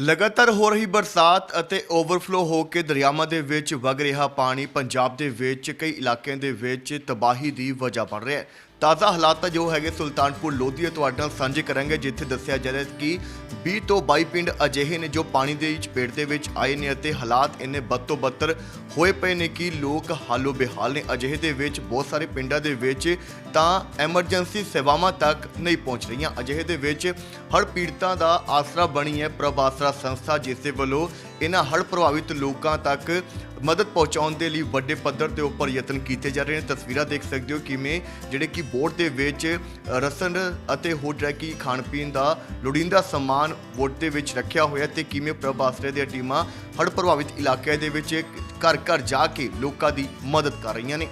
ਲਗਾਤਾਰ ਹੋ ਰਹੀ ਬਰਸਾਤ ਅਤੇ ਓਵਰਫਲੋ ਹੋ ਕੇ ਦਰਿਆਵਾਂ ਦੇ ਵਿੱਚ ਵਗ ਰਿਹਾ ਪਾਣੀ ਪੰਜਾਬ ਦੇ ਵਿੱਚ ਕਈ ਇਲਾਕਿਆਂ ਦੇ ਵਿੱਚ ਤਬਾਹੀ ਦੀ ਵਜ੍ਹਾ ਬਣ ਰਿਹਾ ਹੈ। ਤਾਜ਼ਾ ਹਾਲਾਤ ਤਾਂ ਜੋ ਹੈਗੇ, ਸੁਲਤਾਨਪੁਰ ਲੋਧੀ ਦੇ ਤੁਹਾਡੇ ਨਾਲ ਸਾਂਝੇ ਕਰਾਂਗੇ, ਜਿੱਥੇ ਦੱਸਿਆ ਜਾ ਰਿਹਾ ਕਿ 20 ਤੋਂ 22 ਪਿੰਡ ਅਜਿਹੇ ਨੇ ਜੋ ਪਾਣੀ ਦੇ ਚਪੇਟ ਦੇ ਵਿੱਚ ਆਏ ਨੇ ਅਤੇ ਹਾਲਾਤ ਇੰਨੇ ਬਦ ਤੋਂ ਬੱਤਰ ਹੋਏ ਪਏ ਨੇ ਕਿ ਲੋਕ ਹਾਲੋ ਬੇਹਾਲ ਨੇ। ਅਜਿਹੇ ਦੇ ਵਿੱਚ ਬਹੁਤ ਸਾਰੇ ਪਿੰਡਾਂ ਦੇ ਵਿੱਚ ਤਾਂ ਐਮਰਜੈਂਸੀ ਸੇਵਾਵਾਂ ਤੱਕ ਨਹੀਂ ਪਹੁੰਚ ਰਹੀਆਂ। ਅਜਿਹੇ ਦੇ ਵਿੱਚ ਹੜ੍ਹ ਪੀੜਤਾਂ ਦਾ ਆਸਰਾ ਬਣੀ ਹੈ ਪ੍ਰਭ ਆਸਰਾ ਸੰਸਥਾ, ਜਿਸ ਦੇ ਵੱਲੋਂ ਇਹਨਾਂ ਹੜ੍ਹ ਪ੍ਰਭਾਵਿਤ ਲੋਕਾਂ ਤੱਕ ਮਦਦ ਪਹੁੰਚਾਉਣ ਦੇ ਲਈ ਵੱਡੇ ਪੱਧਰ ਦੇ ਉੱਪਰ ਯਤਨ ਕੀਤੇ ਜਾ ਰਹੇ ਨੇ। ਤਸਵੀਰਾਂ ਦੇਖ ਸਕਦੇ ਹੋ ਕਿਵੇਂ ਜਿਹੜੇ ਕਿ ਬੋਟ ਦੇ ਵਿੱਚ ਰਸਨ ਅਤੇ ਹੋਰ ਜਿਹੜਾ ਕਿ ਖਾਣ ਪੀਣ ਦਾ ਲੋੜੀਂਦਾ ਸਮਾਨ ਬੋਟ ਦੇ ਵਿੱਚ ਰੱਖਿਆ ਹੋਇਆ ਤੇ ਕਿਵੇਂ ਪ੍ਰਭ ਆਸਰੇ ਦੀਆਂ ਟੀਮਾਂ ਹੜ੍ਹ ਪ੍ਰਭਾਵਿਤ ਇਲਾਕਿਆਂ ਦੇ ਵਿੱਚ ਘਰ ਘਰ ਜਾ ਕੇ ਲੋਕਾਂ ਦੀ ਮਦਦ ਕਰ ਰਹੀਆਂ ਨੇ।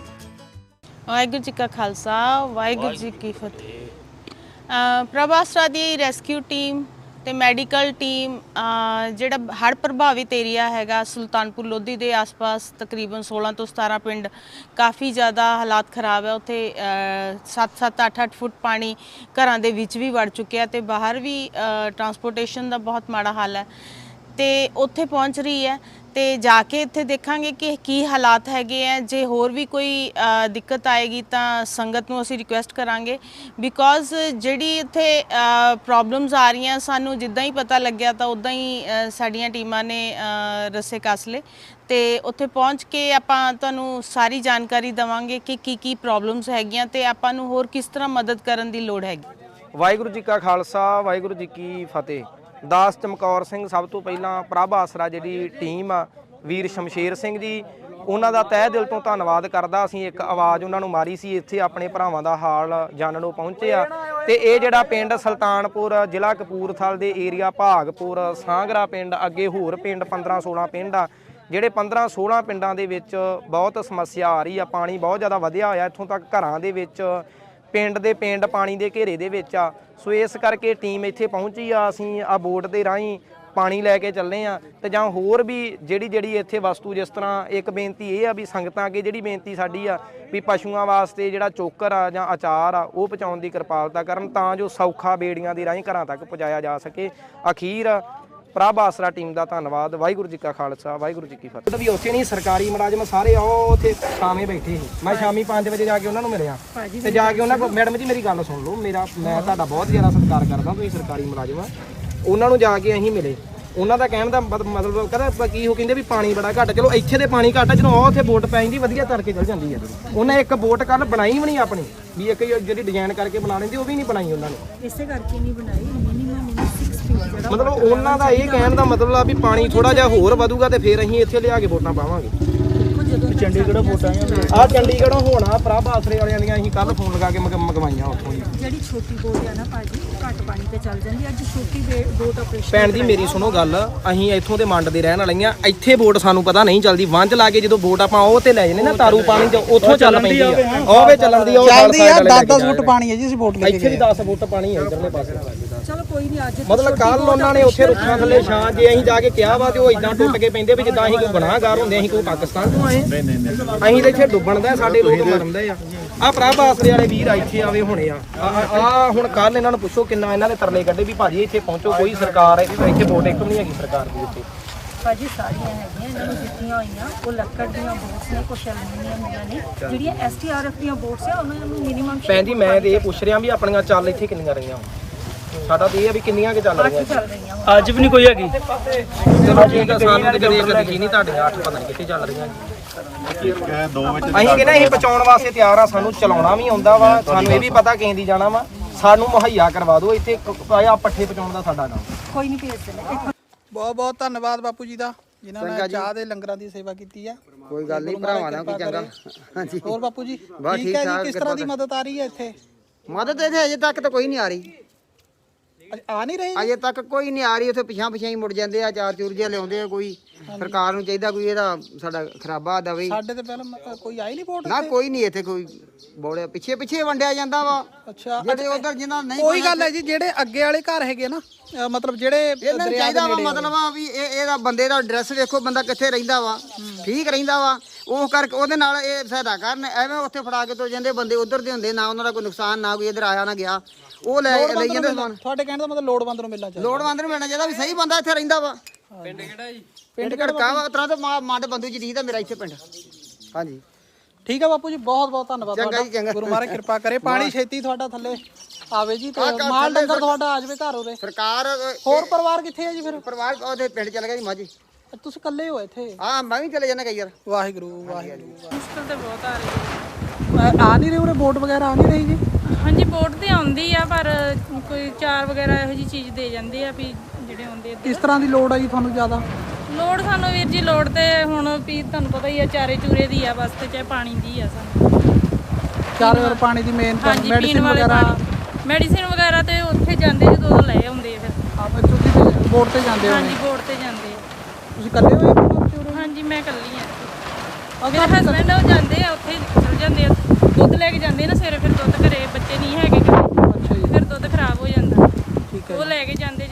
ਵਾਹਿਗੁਰੂ ਜੀ ਕਾ ਖਾਲਸਾ ਵਾਹਿਗੁਰੂ ਜੀ ਕੀ ਫਤਿਹ। ਅ, ਪ੍ਰਭਾਸਰਾ ਦੀ ਰੈਸਕਿਊ ਟੀਮ ਤੇ ਮੈਡੀਕਲ ਟੀਮ ਜਿਹੜਾ ਹੜ੍ਹ ਪ੍ਰਭਾਵਿਤ ਏਰੀਆ ਹੈਗਾ, ਸੁਲਤਾਨਪੁਰ ਲੋਧੀ ਦੇ ਆਸ-ਪਾਸ ਤਕਰੀਬਨ 16 ਤੋਂ 17 ਪਿੰਡ ਕਾਫੀ ਜ਼ਿਆਦਾ ਹਾਲਾਤ ਖਰਾਬ ਹੈ। ਉੱਥੇ 7-7 8-8 ਫੁੱਟ ਪਾਣੀ ਘਰਾਂ ਦੇ ਵਿੱਚ ਵੀ ਵੜ ਚੁੱਕਿਆ ਤੇ ਬਾਹਰ ਵੀ ਟਰਾਂਸਪੋਰਟੇਸ਼ਨ ਦਾ ਬਹੁਤ ਮਾੜਾ ਹਾਲ ਹੈ। ਤੇ ਉੱਥੇ ਪਹੁੰਚ ਰਹੀ ਹੈ। ਤੇ ਜਾ ਕੇ ਇੱਥੇ ਦੇਖਾਂਗੇ ਕਿ ਕੀ ਹਾਲਾਤ ਹੈਗੇ ਆ। ਜੇ ਹੋਰ ਵੀ ਕੋਈ ਦਿੱਕਤ ਆਏਗੀ ਤਾਂ ਸੰਗਤ ਨੂੰ ਅਸੀਂ ਰਿਕੁਐਸਟ ਕਰਾਂਗੇ। ਬਿਕੋਜ਼ ਜਿਹੜੀ ਇੱਥੇ ਪ੍ਰੋਬਲਮਸ ਆ ਰਹੀਆਂ ਸਾਨੂੰ ਜਿੱਦਾਂ ਹੀ ਪਤਾ ਲੱਗਿਆ ਤਾਂ ਉਦਾਂ ਹੀ ਸਾਡੀਆਂ ਟੀਮਾਂ ਨੇ ਅ, ਰੱਸੇ ਕੱਸ ਲਏ। ਤੇ ਉੱਥੇ ਪਹੁੰਚ ਕੇ ਆਪਾਂ ਤੁਹਾਨੂੰ ਸਾਰੀ ਜਾਣਕਾਰੀ ਦਵਾਂਗੇ ਕਿ ਕੀ ਕੀ ਪ੍ਰੋਬਲਮਸ ਹੈਗੀਆਂ ਤੇ ਆਪਾਂ ਨੂੰ ਹੋਰ ਕਿਸ ਤਰ੍ਹਾਂ ਮਦਦ ਕਰਨ ਦੀ ਲੋੜ ਹੈਗੀ। ਵਾਹਿਗੁਰੂ ਜੀ ਕਾ ਖਾਲਸਾ ਵਾਹਿਗੁਰੂ ਜੀ ਕੀ ਫਤਿਹ। ਦਾਸ ਚਮਕੌਰ ਸਿੰਘ ਸਭ ਤੋਂ ਪਹਿਲਾਂ ਪ੍ਰਭ ਆਸਰਾ ਜਿਹੜੀ ਟੀਮ ਆ, ਵੀਰ ਸ਼ਮਸ਼ੇਰ ਸਿੰਘ ਜੀ, ਉਹਨਾਂ ਦਾ ਤਹਿ ਦਿਲ ਤੋਂ ਧੰਨਵਾਦ ਕਰਦਾ। ਅਸੀਂ ਇੱਕ ਆਵਾਜ਼ ਉਹਨਾਂ ਨੂੰ ਮਾਰੀ ਸੀ, ਇੱਥੇ ਆਪਣੇ ਭਰਾਵਾਂ ਦਾ ਹਾਲ ਜਾਣਨ ਨੂੰ ਪਹੁੰਚੇ ਆ। ਤੇ ਇਹ ਜਿਹੜਾ ਪਿੰਡ ਸੁਲਤਾਨਪੁਰ, ਜ਼ਿਲ੍ਹਾ ਕਪੂਰਥਲ ਦੇ ਏਰੀਆ ਭਾਗਪੁਰ, ਸਾਂਗਰਾ ਪਿੰਡ, ਅੱਗੇ ਹੋਰ ਪਿੰਡ 15 16 ਪਿੰਡ ਆ, ਜਿਹੜੇ 15 16 ਪਿੰਡਾਂ ਦੇ ਵਿੱਚ ਬਹੁਤ ਸਮੱਸਿਆ ਆ ਰਹੀ ਆ, ਪਾਣੀ ਬਹੁਤ ਜ਼ਿਆਦਾ ਵਧਿਆ ਹੋਇਆ, ਇੱਥੋਂ ਤੱਕ ਘਰਾਂ ਦੇ ਵਿੱਚ ਪਿੰਡ ਦੇ ਪਿੰਡ ਪਾਣੀ ਦੇ ਘੇਰੇ ਦੇ ਵਿੱਚ ਆ। ਸੋ ਇਸ ਕਰਕੇ ਟੀਮ ਇੱਥੇ ਪਹੁੰਚੀ ਆ, ਅਸੀਂ ਆ ਬੋਟ ਦੇ ਰਾਹੀਂ ਪਾਣੀ ਲੈ ਕੇ ਚੱਲੇ ਆ। ਤੇ ਜਾਂ ਹੋਰ ਵੀ ਜਿਹੜੀ ਜਿਹੜੀ ਇੱਥੇ ਵਸਤੂ, ਜਿਸ ਤਰ੍ਹਾਂ ਇੱਕ ਬੇਨਤੀ ਇਹ ਆ ਵੀ ਸੰਗਤਾਂ ਅੱਗੇ ਜਿਹੜੀ ਬੇਨਤੀ ਸਾਡੀ ਆ ਵੀ ਪਸ਼ੂਆਂ ਵਾਸਤੇ ਜਿਹੜਾ ਚੋਕਰ ਆ ਜਾਂ ਅਚਾਰ ਆ, ਉਹ ਪਹੁੰਚਾਉਣ ਦੀ ਕਿਰਪਾਲਤਾ ਕਰਨ ਤਾਂ ਜੋ ਸੌਖਾ ਬੇੜੀਆਂ ਦੇ ਰਾਹੀਂ ਘਰਾਂ ਤੱਕ ਪਹੁੰਚਾਇਆ ਜਾ ਸਕੇ। ਅਖੀਰ ਪ੍ਰਭ ਆਸਰਾ ਟੀਮ ਦਾ ਧੰਨਵਾਦ ਵਾਹਿਗੁਰੂ ਜੀ ਕਾ ਖਾਲਸਾ ਵਾਹਿਗੁਰੂ ਜੀ ਕੀ ਫਤਿਹ। ਵੀ ਉੱਥੇ ਨਹੀਂ ਸਰਕਾਰੀ ਮੁਲਾਜ਼ਮ ਸਾਰੇ ਉਹ ਉੱਥੇ ਸ਼ਾਮੇ ਬੈਠੇ ਸੀ। ਮੈਂ ਸ਼ਾਮੀ 5 ਵਜੇ ਜਾ ਕੇ ਉਹਨਾਂ ਨੂੰ ਮਿਲਿਆ। ਤੇ ਜਾ ਕੇ ਉਹਨਾਂ ਕੋਲ ਮੈਡਮ ਜੀ ਮੇਰੀ ਗੱਲ ਸੁਣ ਲਓ ਮੇਰਾ ਮੈਂ ਤੁਹਾਡਾ ਬਹੁਤ ਜ਼ਿਆਦਾ ਸਤਿਕਾਰ ਕਰਦਾ ਤੁਸੀਂ ਸਰਕਾਰੀ ਮੁਲਾਜ਼ਮ ਆ। ਉਹਨਾਂ ਨੂੰ ਜਾ ਕੇ ਅਸੀਂ ਮਿਲੇ। ਉਹਨਾਂ ਦਾ ਕਹਿਣ ਦਾ ਮਤ- ਮਤਲਬ ਕਹਿੰਦਾ ਕੀ ਉਹ ਕਹਿੰਦੇ ਵੀ ਪਾਣੀ ਬੜਾ ਘੱਟ ਚਲੋ ਇੱਥੇ ਦੇ ਪਾਣੀ ਘੱਟ ਜਦੋਂ ਉਹ ਉੱਥੇ ਬੋਟ ਪੈ ਜਾਂਦੀ ਵਧੀਆ ਤਰ ਕੇ ਚਲ ਜਾਂਦੀ ਹੈ ਉਹਨੇ ਇੱਕ ਬੋਟ ਕੱਲ ਬਣਾਈ ਵੀ ਨਹੀਂ ਆਪਣੀ ਵੀ ਇੱਕ ਜਿਹੜੀ ਡਿਜ਼ਾਈਨ ਕਰਕੇ ਬਣਾ ਲੈਂਦੀ ਉਹ ਵੀ ਨਹੀਂ ਬਣਾਈ ਉਹਨਾਂ ਨੇ। ਇਸੇ ਕਰਕੇ ਨਹੀਂ ਬਣਾਈ ਮਿਨੀਮਮ ਉਹਨੂੰ 6 ਫੀਟ ਜਿਹੜਾ ਮਤਲਬ ਉਹਨਾਂ ਦਾ ਇਹ ਕਹਿਣ ਦਾ ਮਤਲਬ ਆ ਵੀ ਪਾਣੀ ਥੋੜਾ ਜਿਹਾ ਹੋਰ ਵਧੂਗਾ ਤੇ ਫਿਰ ਅਸੀਂ ਇੱਥੇ ਲਿਆ ਕੇ ਵੋਟਾਂ ਪਾਵਾਂਗੇ। ਚੰਡੀਗੜ੍ਹ ਵੋਟਾਂ ਆ ਚੰਡੀਗੜ੍ਹੋਂ ਹੋਣਾ ਪ੍ਰਭ ਆਸਰੇ ਵਾਲਿਆਂ ਦੀਆਂ ਅਸੀਂ ਕੱਲ ਫੋਨ ਲਗਾ ਕੇ ਮੰਗ- ਮੰਗਵਾਈਆਂ ਉੱਥੋਂ ਹੀ। ਜਿਹੜੀ ਛੋਟੀ ਬੋਟ ਆ ਨਾ ਭਾਜੀ ਉਹ ਘੱਟ ਪਾਣੀ ਤੇ ਚੱਲ ਜਾਂਦੀ ਅੱਜ ਛੋਟੀ ਬੇ- ਬੋਟ ਆਪਰੇਸ਼ਨ ਭੈਣ ਜੀ ਮੇਰੀ ਸੁਣੋ ਗੱਲ ਅਸੀਂ ਇੱਥੋਂ ਦੇ ਮੰਡ ਦੇ ਰਹਿਣ ਵਾਲੀਆਂ ਇੱਥੇ ਵੋਟ ਸਾਨੂੰ ਪਤਾ ਨਹੀਂ ਚੱਲਦੀ। ਵੰਜ ਲਾ ਕੇ ਜਦੋਂ ਵੋਟ ਆਪਾਂ ਉਹ ਤੇ ਲੈ ਜਨੇ ਨਾ ਤਾਰੂ ਪਾਣੀ ਤੇ ਉੱਥੋਂ ਚੱਲ ਪੈਂਦੀ ਆ। ਉਹ ਵੇ ਚੱਲਣ ਦੀ ਉਹ ਚੱਲਦੀ ਆ 10-10 ਫੁੱਟ ਪਾਣੀ ਹੈ ਜੀ ਅਸੀਂ ਵੋਟ ਲੈ ਕੇ ਇੱਥੇ ਵੀ 10 ਫੁੱਟ ਪਾਣੀ ਹੈ ਇਧਰਲੇ ਪਾਸੇ। ਚਲੋ ਕੋਈ ਨਹੀਂ ਅੱਜ ਮਤਲਬ ਕੱਲ ਉਹਨਾਂ ਨੇ ਉੱਥੇ ਰੁੱਖਾਂ ਥੱਲੇ ਛਾਂ ਜੇ ਅਸੀਂ ਜਾ ਕੇ ਕਿਹਾ ਵਾ ਤੇ ਉਹ ਇਦਾਂ ਟੁੱਟ ਕੇ ਪੈਂਦੇ ਵੀ ਜਿੱਦਾਂ ਅਸੀਂ ਕੋਈ ਗੁਨਾਹਗਾਰ ਹੁੰਦੇ ਅਸੀਂ ਕੋਈ ਪਾਕਿਸਤਾਨ ਤੋਂ ਆਏ। ਨਹੀਂ ਨਹੀਂ ਅਸੀਂ ਤਾਂ ਇੱਥੇ ਡੁੱਬਣ ਦਾ ਸਾਡੇ ਲੋਕ ਮਰਨਦੇ ਆ। ਆ ਪ੍ਰਭ ਆਸਰੇ ਵਾਲੇ ਵੀਰ ਇੱਥੇ ਆਵੇ ਹੁਣੇ ਆ। ਆ ਹੁਣ ਕੱਲ ਇਹਨਾਂ ਨੂੰ ਪੁੱਛੋ ਕਿੰਨਾ ਇਹਨਾਂ ਨੇ ਤਰਲੇ ਕੱਢੇ ਵੀ ਭਾਜੀ ਇੱਥੇ ਪਹੁੰਚੋ ਕੋਈ ਸਰਕਾਰ ਇੱਥੇ ਇੱਥੇ ਵੋਟ ਇੱਕ ਵੀ ਨਹੀਂ ਹੈਗੀ ਸਰਕਾਰ ਦੀ ਇੱਥੇ। ਭਾਜੀ ਸਾਰੀਆਂ ਹੈਗੀਆਂ ਇਹਨਾਂ ਨੂੰ ਦਿੱਤੀਆਂ ਹੋਈਆਂ ਉਹ ਲੱਕੜ ਦੀਆਂ ਬੋਟਸ ਨੇ ਕੁਛ ਐਲੂਮੀਨੀਅਮ ਦੀਆਂ ਨੇ। ਜਿਹੜੀਆਂ ਐਸਟੀਆਰਐਫ ਦੀਆਂ ਬੋਟਸ ਆ ਉਹਨਾਂ ਨੂੰ ਮਿਨੀਮਮ ਭੈਣ ਜੀ ਮੈਂ ਤੇ ਇਹ ਪੁੱਛ ਰਿਹਾ ਵੀ ਆਪਣੀਆਂ ਚੱਲ ਇੱਥੇ ਕਿੰਨੀਆਂ ਰਹੀਆਂ? ਸਾਡਾ ਤੇ ਇਹ ਆ ਵੀ ਕਿੰਨੀਆਂ ਕਿ ਚੱਲ ਰਹੀਆਂ ਚੱਲ ਰਹੀਆਂ। ਅੱਜ ਵੀ ਨਹੀਂ ਕੋਈ ਹੈਗੀ। ਚਲੋ ਠੀਕ ਆ ਸਾਨੂੰ ਤੇ ਕਦੇ ਕਦੇ ਨਹੀਂ ਤੁਹਾਡੇ ਅੱਠ ਪਤਾ ਨਹੀਂ ਕਿੱਥੇ ਚੱਲ ਰਹੀਆਂ ਅਸੀਂ ਕਹਿੰਦੇ ਅਸੀਂ ਬਚਾਉਣ ਵਾਸਤੇ ਤਿਆਰ ਆ ਸਾਨੂੰ ਚਲਾਉਣਾ ਵੀ ਆਉਂਦਾ ਵਾ ਸਾਨੂੰ ਇਹ ਵੀ ਪਤਾ ਕਿੰਦੀ ਜਾਣਾ ਵਾ। ਸਾਨੂੰ ਮੁਹੱਈਆ ਕਰਵਾ ਦਿਓ ਇੱਥੇ ਆਇਆ ਪੱਠੇ ਪਚਾਉਣ ਦਾ ਸਾਡਾ ਕੰਮ। ਕੋਈ ਨਹੀਂ ਭੇਜ ਦਿੰਦੇ। ਬਹੁਤ ਬਹੁਤ ਧੰਨਵਾਦ ਬਾਪੂ ਜੀ ਦਾ ਜਿਨ੍ਹਾਂ ਨੇ ਚਾਹ ਦੇ ਲੰਗਰਾਂ ਦੀ ਸੇਵਾ ਕੀਤੀ ਆ। ਕੋਈ ਗੱਲ ਨਹੀਂ ਭਰਾਵਾਂ ਦਾ ਕੋਈ ਚੰਗਾ। ਹਾਂਜੀ। ਹੋਰ ਬਾਪੂ ਜੀ ਠੀਕ ਹੈ ਜੀ ਕਿਸ ਤਰ੍ਹਾਂ ਦੀ ਮਦਦ ਆ ਰਹੀ ਹੈ ਇੱਥੇ? ਮਦਦ ਇੱਥੇ ਅਜੇ ਤੱਕ ਤਾਂ ਕੋਈ ਨਹੀਂ ਆ ਰਹੀ। ਆ ਨਹੀਂ ਰਹੀ ਅਜੇ ਤੱਕ ਕੋਈ ਨਹੀਂ ਆ ਰਹੀ ਉੱਥੇ ਪਿਛਾਂ ਪਿਛਾਂ ਹੀ ਮੁੜ ਜਾਂਦੇ ਆ ਚਾਰ ਚੂਰ ਜਿਹਾ ਲਿਆਉਂਦੇ ਆ ਕੋਈ ਸਰਕਾਰ ਨੂੰ ਚਾਹੀਦਾ ਕੋਈ ਇਹਦਾ ਸਾਡਾ ਖਰਾਬਾ ਦਵੇ ਸਾਡੇ ਤੇ ਪਹਿਲਾਂ ਕੋਈ ਆਈ ਨਹੀਂ ਵੋਟ ਨਾ ਕੋਈ ਨਹੀਂ ਇੱਥੇ ਕੋਈ ਬੋੜਿਆ ਪਿੱਛੇ ਪਿੱਛੇ ਵੰਡਿਆ ਜਾਂਦਾ ਵਾ। ਅੱਛਾ ਜਿਹੜੇ ਉਧਰ ਜਿਨ੍ਹਾਂ ਨਹੀਂ ਕੋਈ ਗੱਲ ਹੈ ਜੀ ਜਿਹੜੇ ਅੱਗੇ ਵਾਲੇ ਘਰ ਹੈਗੇ ਨਾ ਮਤਲਬ ਜਿਹੜੇ ਇਹਨਾਂ ਨੂੰ ਦਰਿਆ ਦੇ ਚਾਹੀਦਾ ਵਾ ਨੇੜੇ ਮਤਲਬ ਆ ਵੀ ਇਹ ਇਹਦਾ ਬੰਦੇ ਦਾ ਐਡਰੈਸ ਵੇਖੋ ਬੰਦਾ ਕਿੱਥੇ ਰਹਿੰਦਾ ਵਾ ਠੀਕ ਰਹਿੰਦਾ ਵਾ। ਉਹ ਕਰਕੇ ਉਹਦੇ ਨਾਲ ਇਹ ਸਹਾਇਤਾ ਕਰਨ ਐਵੇਂ ਉੱਥੇ ਫੜਾ ਕੇ ਤੁਰ ਜਾਂਦੇ ਬੰਦੇ ਉਧਰ ਦੇ ਹੁੰਦੇ ਨਾ ਉਹਨਾਂ ਦਾ ਕੋਈ ਨੁਕਸਾਨ ਨਾ ਕੋਈ ਇੱਧਰ ਆਇਆ ਨਾ ਗਿਆ। ਉਹ ਲੈ ਲਈ ਜਾਂਦੇ ਸਮਾਨ ਤੁਹਾਡੇ ਕਹਿਣ ਦਾ ਮਤਲਬ ਲੋੜਵੰਦ ਨੂੰ ਮਿਲਣਾ ਚਾਹੀਦਾ। ਲੋੜਵੰਦ ਨੂੰ ਮਿਲਣਾ ਚਾਹੀਦਾ ਵੀ ਸਹੀ ਬੰਦਾ ਇੱਥੇ ਰਹਿੰਦਾ ਵਾ। ਪਿੰਡ ਕਿਹੜਾ ਜੀ? ਪਿੰਡ ਘੜਕਾ ਵਾ ਉਤਰਾ ਤੇ ਮਾਂ ਮਾਂ ਦੇ ਬੰਦੂ ਜੀ ਦਾ ਮੇਰਾ ਇੱਥੇ ਪਿੰਡ। ਹਾਂਜੀ। ਠੀਕ ਹੈ ਬਾਪੂ ਜੀ ਬਹੁਤ ਬਹੁਤ ਧੰਨਵਾਦ ਚੰਗਾ ਜੀ, ਚੰਗਾ। ਤੁਹਾਡਾ ਗੁਰੂ ਮਹਾਰਾਜ ਕਿਰਪਾ ਕਰੇ। ਪਾਣੀ ਛੇਤੀ ਤੁਹਾਡਾ ਥੱਲੇ ਆਵੇ ਜੀ ਤੇ ਮਾਲ ਡੰਗਰ ਤੁਹਾਡਾ ਆ ਜਾਵੇ ਘਰ ਉਰੇ ਸਰਕਾਰ ਹੋਰ ਪਰਿਵਾਰ ਕਿੱਥੇ ਹੈ ਜੀ ਫਿਰ? ਪਰਿਵਾਰ ਉਹਦੇ ਪਿੰਡ ਚਲ ਗਿਆ ਜੀ ਮਾਝੇ ਤੁਸੀਂ ਇਕੱਲੇ ਹੋ ਇੱਥੇ? ਹਾਂ ਮੈਂ ਵੀ ਚਲੇ ਜਾਣਾ ਕਈ ਵਾਰ। ਵਾਹਿਗੁਰੂ ਵਾਹਿਗੁਰੂ ਮੁਸ਼ਕਲ ਤੇ ਬਹੁਤ ਆ ਰਹੀ ਹੈ ਆ ਨਹੀਂ ਰਹੇ ਉਰੇ ਬੋਟ ਵਗੈਰਾ ਆ ਨਹੀਂ ਰਹੀ ਜੀ? ਹਾਂਜੀ ਬੋਟ ਤੇ ਆਉਂਦੀ ਆ ਪਰ ਕੋਈ ਚਾਰ ਵਗੈਰਾ ਇਹੋ ਜੀ ਚੀਜ਼ ਦੇ ਜਾਂਦੇ ਆ ਵੀ ਜਿਹੜੇ ਆਉਂਦੇ ਆ ਕਿਸ ਤਰ੍ਹਾਂ ਦੀ ਲੋੜ ਆ ਜੀ ਤੁਹਾਨੂੰ ਜ਼ਿਆਦਾ? ਲੋੜ ਸਾਨੂੰ ਵੀਰ ਜੀ ਲੋੜ ਤੇ ਹੁਣ ਵੀ ਤੁਹਾਨੂੰ ਪਤਾ ਹੀ ਆ ਚਾਰੇ ਚੂਰੇ ਦੀ ਆ ਬਸ ਤੇ ਚਾਹੇ ਪਾਣੀ ਦੀ ਆ ਸਾਨੂੰ। ਚਾਰ ਵਾਰ ਪਾਣੀ ਦੀ ਮੇਨ ਹਾਂਜੀ ਪੀਣ ਮੈਡੀਸਿਨ ਵਾਲੇ ਵਗੈਰਾ ਪਾਣੀ। ਮੈਡੀਸਿਨ ਵਗੈਰਾ ਤੇ ਉੱਥੇ ਜਾਂਦੇ ਜਦੋਂ ਲੈ ਆਉਂਦੇ ਆ ਫਿਰ। ਆਪ ਤੁਸੀਂ ਬੋਟ ਤੇ ਜਾਂਦੇ ਹੋ ਹਾਂਜੀ ਬੋਟ ਤੇ ਜਾਂਦੇ ਆ। ਤੁਸੀਂ ਇਕੱਲੇ ਹੋਏ? ਹਾਂਜੀ ਮੈਂ ਇਕੱਲੀ ਆ ਮੇਰੇ ਹਸਬੰਡ ਉਹ ਜਾਂਦੇ ਆ ਉੱਥੇ ਚਲ ਜਾਂਦੇ ਆ। ਦੁੱਧ ਲੈ ਕੇ ਜਾਂਦੇ ਨਾ ਸਵੇਰੇ ਫਿਰ ਦੁੱਧ ਘਰੇ ਬੱਚੇ ਨਹੀਂ ਹੈਗੇ। ਘਰੇ ਅੱਛਾ ਜੀ। ਫਿਰ ਦੁੱਧ ਖਰਾਬ ਹੋ ਜਾਂਦਾ। ਠੀਕ ਹੈ ਉਹ ਲੈ ਕੇ ਜਾਂਦੇ